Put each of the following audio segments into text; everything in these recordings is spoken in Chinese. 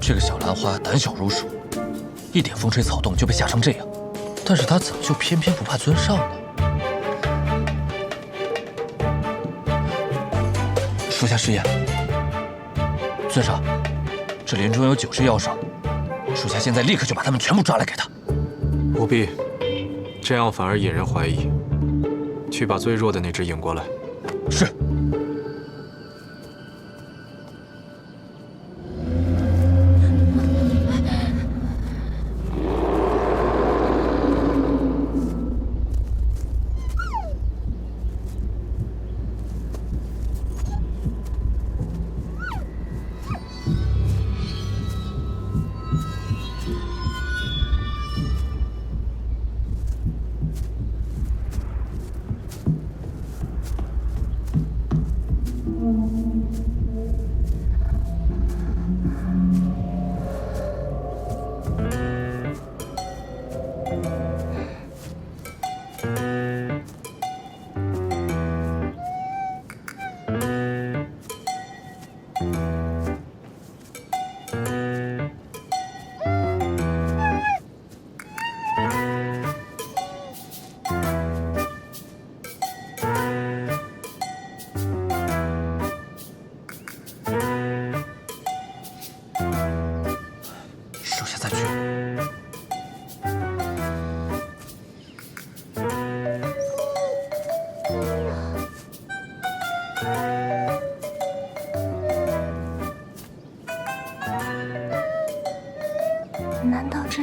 这个小兰花胆小如鼠一点风吹草动就被吓成这样但是她怎么就偏偏不怕尊上呢？属下失言尊上。这林中有九只妖兽，属下现在立刻就把他们全部抓来给他。不必，这样反而引人怀疑。去把最弱的那只引过来。是。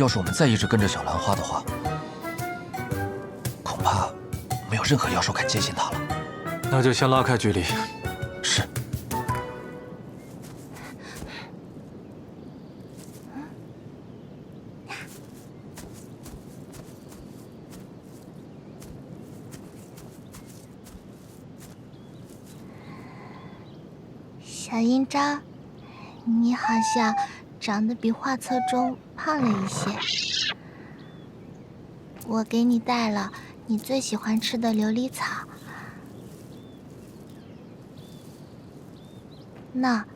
要是我们再一直跟着小兰花的话，恐怕没有任何妖兽敢接近他了。那就先拉开距离。是。小英昭。你好像长得比画册中胖了一些。我给你带了你最喜欢吃的琉璃草，那，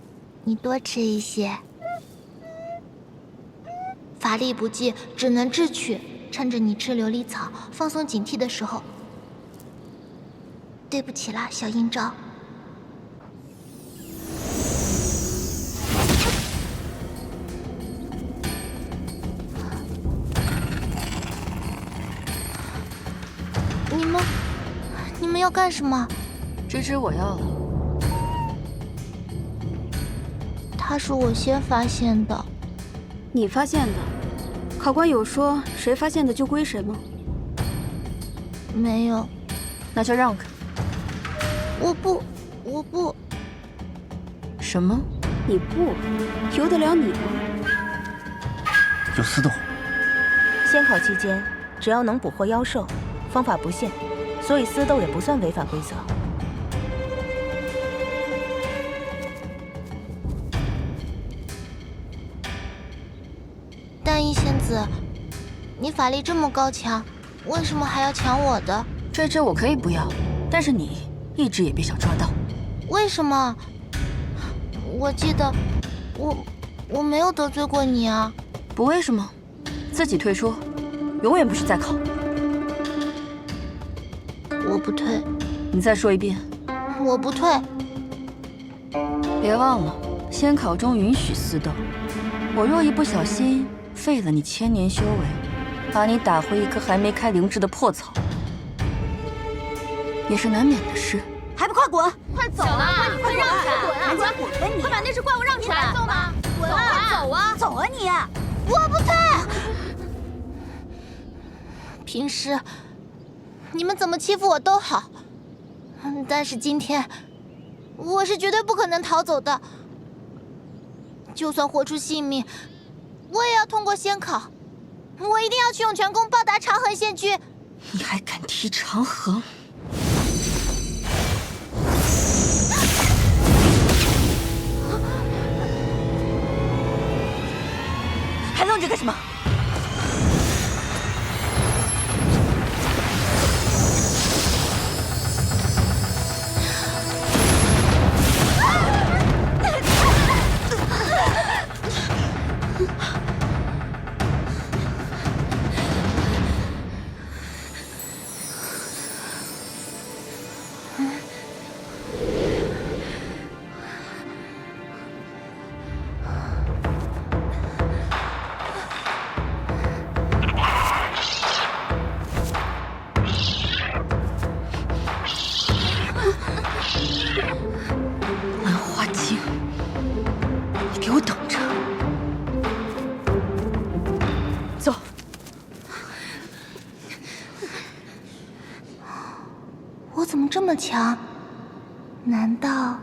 你多吃一些。法力不济，只能智取。趁着你吃琉璃草、放松警惕的时候，对不起了，小阴招。干什么？芝芝，我要了。他是我先发现的。你发现的？考官有说谁发现的就归谁吗？没有。那就让开。我不，我不。什么？你不？由得了你吗？有私斗。仙考期间，只要能捕获妖兽，方法不限。所以私斗也不算违反规则。但一仙子，你法力这么高强，为什么还要抢我的？这只我可以不要，但是你一只也别想抓到。为什么？我记得我我没有得罪过你啊。不为什么，自己退出，永远不许再考。我不退，你再说一遍。我不退。别忘了，仙考中允许私斗。我若一不小心废了你千年修为，把你打回一棵还没开灵智的破草，也是难免的事。还不快滚！快走啊！快让开！滚！啊！快滚吧你！快把那只怪物让出来！走吗？滚啊！走啊！走啊你！我不退。平时。你们怎么欺负我都好，但是今天我是绝对不可能逃走的。就算豁出性命，我也要通过仙考，我一定要去涌泉宫报答长恒仙君。你还敢提长恒？还愣着干什么？怎么这么强？难道，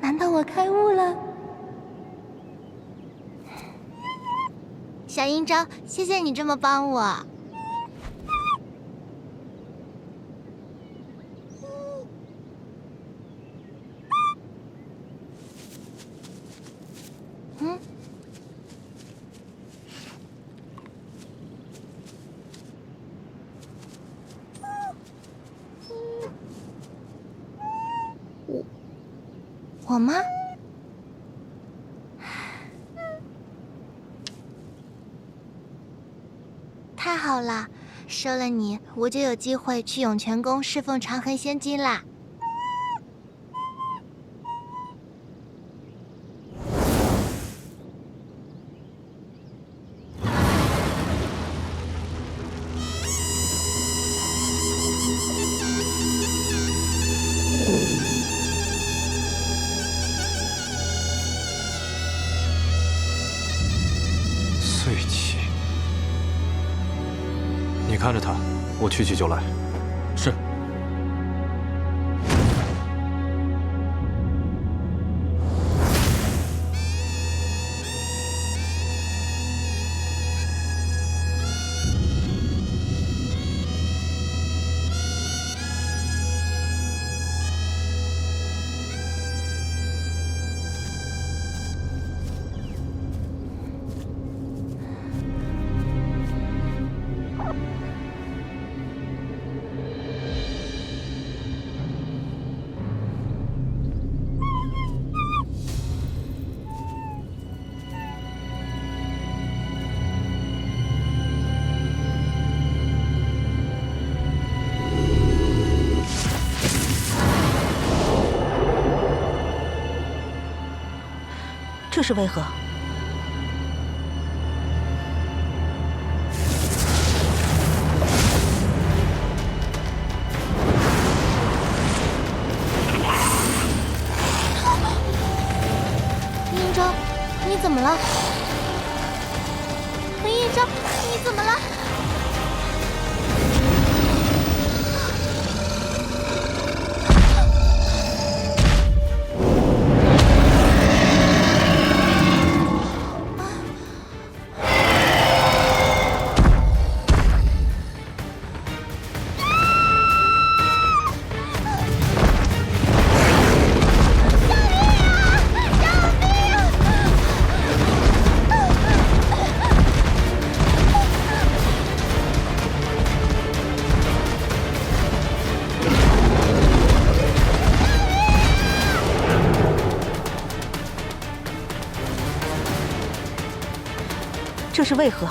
难道我开悟了？小英章，谢谢你这么帮我。好吗？太好了，收了你，我就有机会去涌泉宫侍奉长恒仙君了。看着他，我去去就来。是。是为何？英昭，你怎么了？英昭，你怎么了？是为何？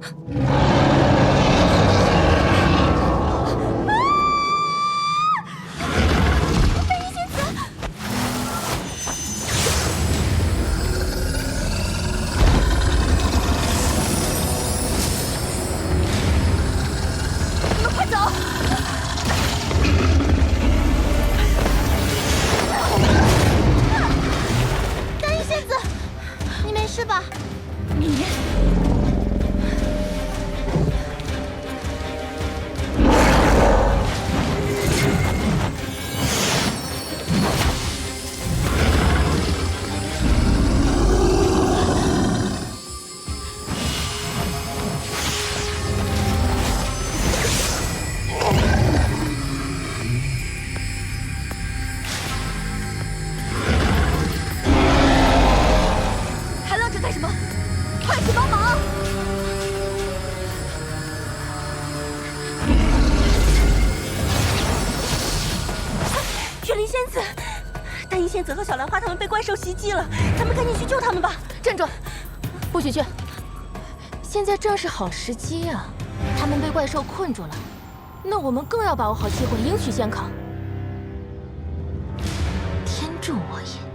Ah! 大阴仙子和小兰花他们被怪兽袭击了，咱们赶紧去救他们吧。站住！不许去！现在正是好时机啊、他们被怪兽困住了，那我们更要把握好机会，赢取先考。天助我也！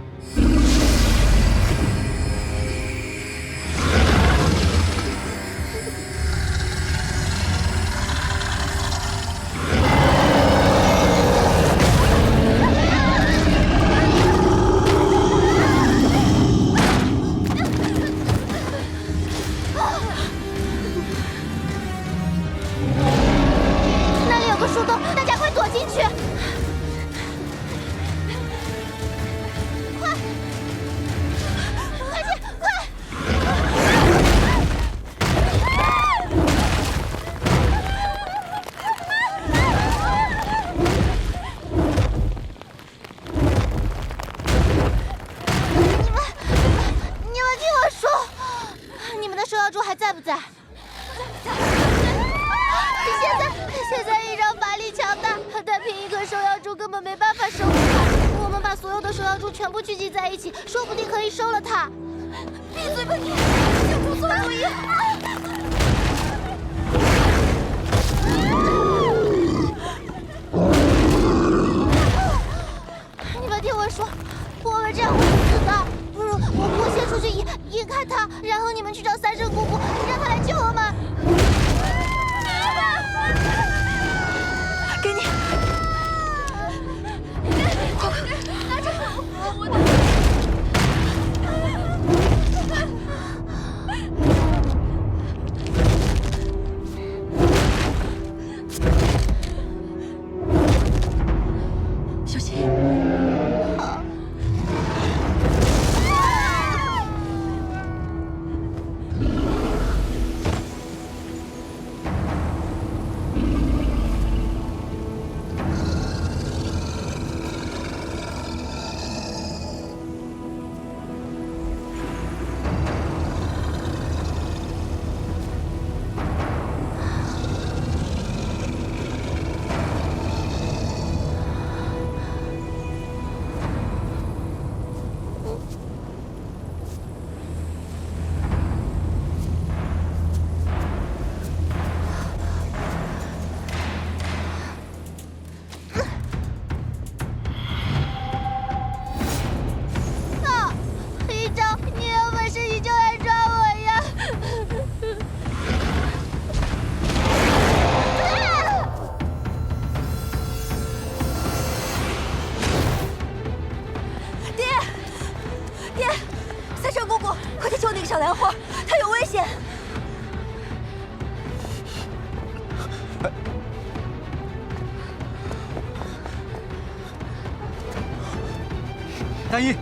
丹一，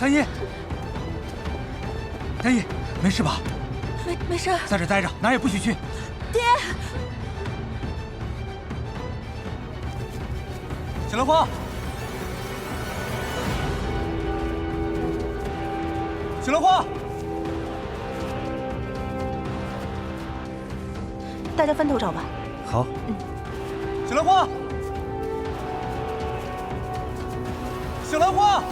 丹一，丹一，没事吧？没没事，在这待着，哪儿也不许去。爹，小兰花，小兰花，大家分头找吧。好。小兰花，小兰花。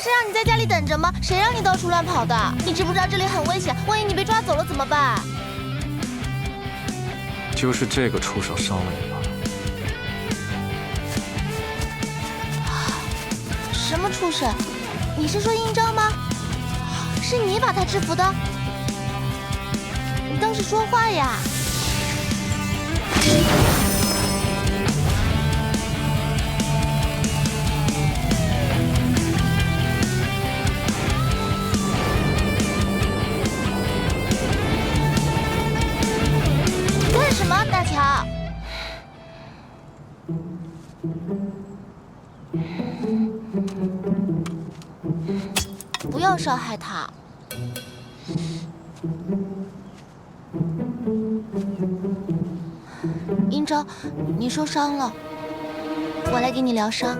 不是让你在家里等着吗？谁让你到处乱跑的？你知不知道这里很危险？万一你被抓走了怎么办？就是这个畜生伤了你吧？什么畜生？你是说应昭吗？是你把他制服的？你倒是说话呀！不要伤害他。英昭你受伤了我来给你疗伤。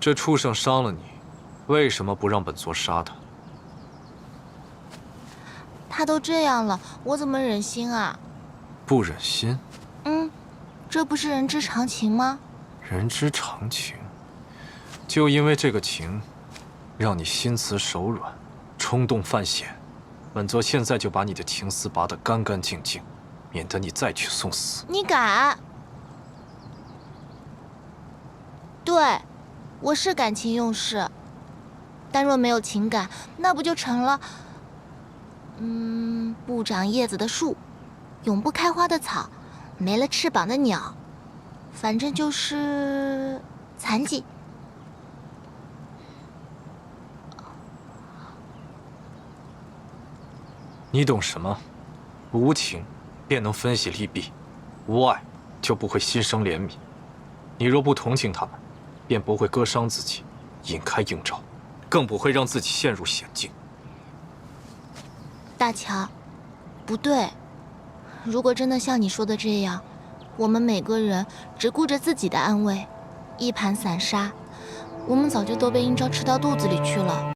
这畜生伤了你，为什么不让本座杀他？他都这样了，我怎么忍心啊？不忍心？嗯，这不是人之常情吗？人之常情。就因为这个情，让你心慈手软，冲动犯险。本座现在就把你的情丝拔得干干净净，免得你再去送死。你敢？对，我是感情用事，但若没有情感，那不就成了……嗯，不长叶子的树，永不开花的草，没了翅膀的鸟，反正就是残疾。你懂什么？无情，便能分析利弊；无爱，就不会心生怜悯。你若不同情他们，便不会割伤自己，引开应召，更不会让自己陷入险境。大乔，不对。如果真的像你说的这样，我们每个人只顾着自己的安危，一盘散沙，我们早就都被应召吃到肚子里去了。